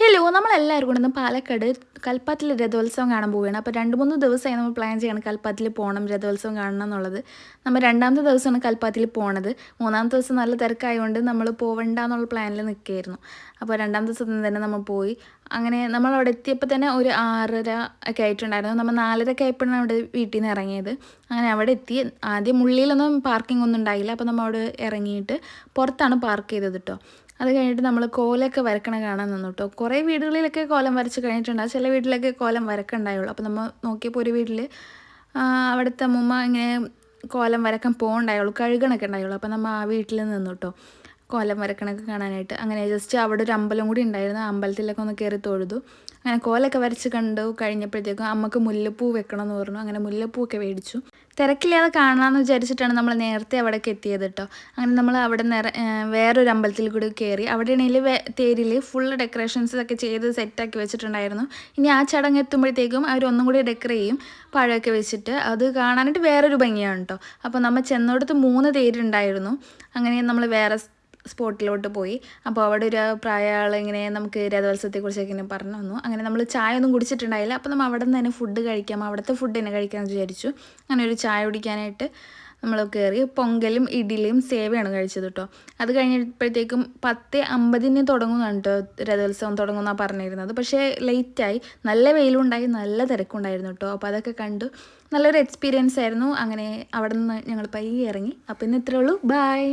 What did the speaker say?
Hello നമ്മളെല്ലാവരും കൂടെ ഇന്ന് പാലക്കാട് കൽപ്പാത്തിൽ രഥോത്സവം കാണാൻ പോവുകയാണ്. അപ്പോൾ രണ്ട് മൂന്ന് ദിവസമായി നമ്മൾ പ്ലാൻ ചെയ്യണം കൽപ്പാത്തിൽ പോകണം രഥോത്സവം കാണണം എന്നുള്ളത്. നമ്മൾ രണ്ടാമത്തെ ദിവസമാണ് കൽപ്പാത്തിൽ പോണത്. മൂന്നാമത്തെ ദിവസം നല്ല തിരക്കായതുകൊണ്ട് നമ്മൾ പോവണ്ട എന്നുള്ള പ്ലാനിൽ നിൽക്കുകയായിരുന്നു അപ്പോൾ രണ്ടാമത്തെ ദിവസം തന്നെ നമ്മൾ പോയി. അങ്ങനെ നമ്മൾ അവിടെ എത്തിയപ്പോൾ തന്നെ ഒരു ആറര ഒക്കെ ആയിട്ടുണ്ടായിരുന്നു. നമ്മൾ നാലരയൊക്കെ ആയപ്പോഴാണ് അവിടെ വീട്ടിൽ നിന്ന് ഇറങ്ങിയത്. അങ്ങനെ അവിടെ എത്തി. ആദ്യം ഉള്ളിലൊന്നും പാർക്കിംഗ് ഒന്നും ഉണ്ടായില്ല. അപ്പോൾ നമ്മൾ അവിടെ ഇറങ്ങിയിട്ട് പുറത്താണ് പാർക്ക് ചെയ്തത് കേട്ടോ അത് കഴിഞ്ഞിട്ട് നമ്മൾ കോലൊക്കെ വരക്കണ കാണാൻ നിന്നു കേട്ടോ കുറേ വീടുകളിലൊക്കെ കോലം വരച്ച് കഴിഞ്ഞിട്ടുണ്ട്. ചില വീട്ടിലൊക്കെ കോലം വരക്കണ്ടായുള്ളൂ. അപ്പോൾ നമ്മൾ നോക്കിയപ്പോൾ ഒരു വീട്ടിൽ അവിടുത്തെ അമ്മൂമ്മ ഇങ്ങനെ കോലം വരക്കാൻ പോകണ്ടായുള്ളൂ കഴുകണൊക്കെ ഉണ്ടായുള്ളൂ. അപ്പോൾ നമ്മൾ ആ വീട്ടിൽ നിന്നു കേട്ടോ കോലം വരക്കണൊക്കെ കാണാനായിട്ട്. അങ്ങനെ ജസ്റ്റ് അവിടെ ഒരു അമ്പലം കൂടി ഉണ്ടായിരുന്നു. ആ അമ്പലത്തിലൊക്കെ ഒന്ന് കയറി തൊഴുതു. അങ്ങനെ കോലൊക്കെ വരച്ച് കണ്ടു. കഴിഞ്ഞപ്പോഴത്തേക്കും അമ്മയ്ക്ക് മുല്ലപ്പൂ വെക്കണമെന്ന് പറഞ്ഞു. അങ്ങനെ മുല്ലപ്പൂവൊക്കെ മേടിച്ചു. തിരക്കില്ലാതെ കാണാമെന്ന് വിചാരിച്ചിട്ടാണ് നമ്മൾ നേരത്തെ അവിടേക്ക് എത്തിയത് കേട്ടോ അങ്ങനെ നമ്മൾ അവിടെ നിറ വേറൊരു അമ്പലത്തിൽ കൂടി കയറി അവിടെ ആണെങ്കിൽ തേരിൽ ഫുൾ ഡെക്കറേഷൻസ് ഒക്കെ ചെയ്ത് സെറ്റാക്കി വെച്ചിട്ടുണ്ടായിരുന്നു. ഇനി ആ ചടങ്ങ് എത്തുമ്പോഴത്തേക്കും അവർ ഒന്നും കൂടി ഡെക്കറേറ്റ് ചെയ്യും. പഴമൊക്കെ വെച്ചിട്ട്. അത് കാണാനായിട്ട് വേറൊരു ഭംഗിയാണ് കേട്ടോ അപ്പോൾ നമ്മൾ ചെന്നോടത്ത് മൂന്ന് തേരുണ്ടായിരുന്നു അങ്ങനെ നമ്മൾ വേറെ സ്പോട്ടിലോട്ട് പോയി. അപ്പോൾ അവിടെ ഒരു പ്രായ ആൾ ഇങ്ങനെ നമുക്ക് രഥോത്സവത്തെക്കുറിച്ചൊക്കെ ഇങ്ങനെ പറഞ്ഞു തന്നു അങ്ങനെ നമ്മൾ ചായ ഒന്നും കുടിച്ചിട്ടുണ്ടായില്ല. അപ്പോൾ നമ്മൾ അവിടെ നിന്ന് തന്നെ ഫുഡ് കഴിക്കാം അവിടുത്തെ ഫുഡ് തന്നെ കഴിക്കാമെന്ന് വിചാരിച്ചു. അങ്ങനെ ഒരു ചായ കുടിക്കാനായിട്ട് നമ്മൾ കയറി പൊങ്കലും ഇഡ്ഡലിയും സേവയാണ് കഴിച്ചത് കേട്ടോ അത് കഴിഞ്ഞപ്പോഴത്തേക്കും പത്ത് അമ്പതിന് തുടങ്ങുന്നതാണ് കേട്ടോ രഥോത്സവം തുടങ്ങുമെന്നാണ് പറഞ്ഞിരുന്നത്. പക്ഷേ ലേറ്റായി നല്ല വെയിലുണ്ടായി നല്ല തിരക്കുണ്ടായിരുന്നു കേട്ടോ അപ്പോൾ അതൊക്കെ കണ്ടു. നല്ലൊരു എക്സ്പീരിയൻസ് ആയിരുന്നു. അങ്ങനെ അവിടെ നിന്ന് ഞങ്ങൾ പയ്യെ ഇറങ്ങി. അപ്പോൾ ഇന്ന് ഇത്രയേ ഉള്ളൂ. ബായ്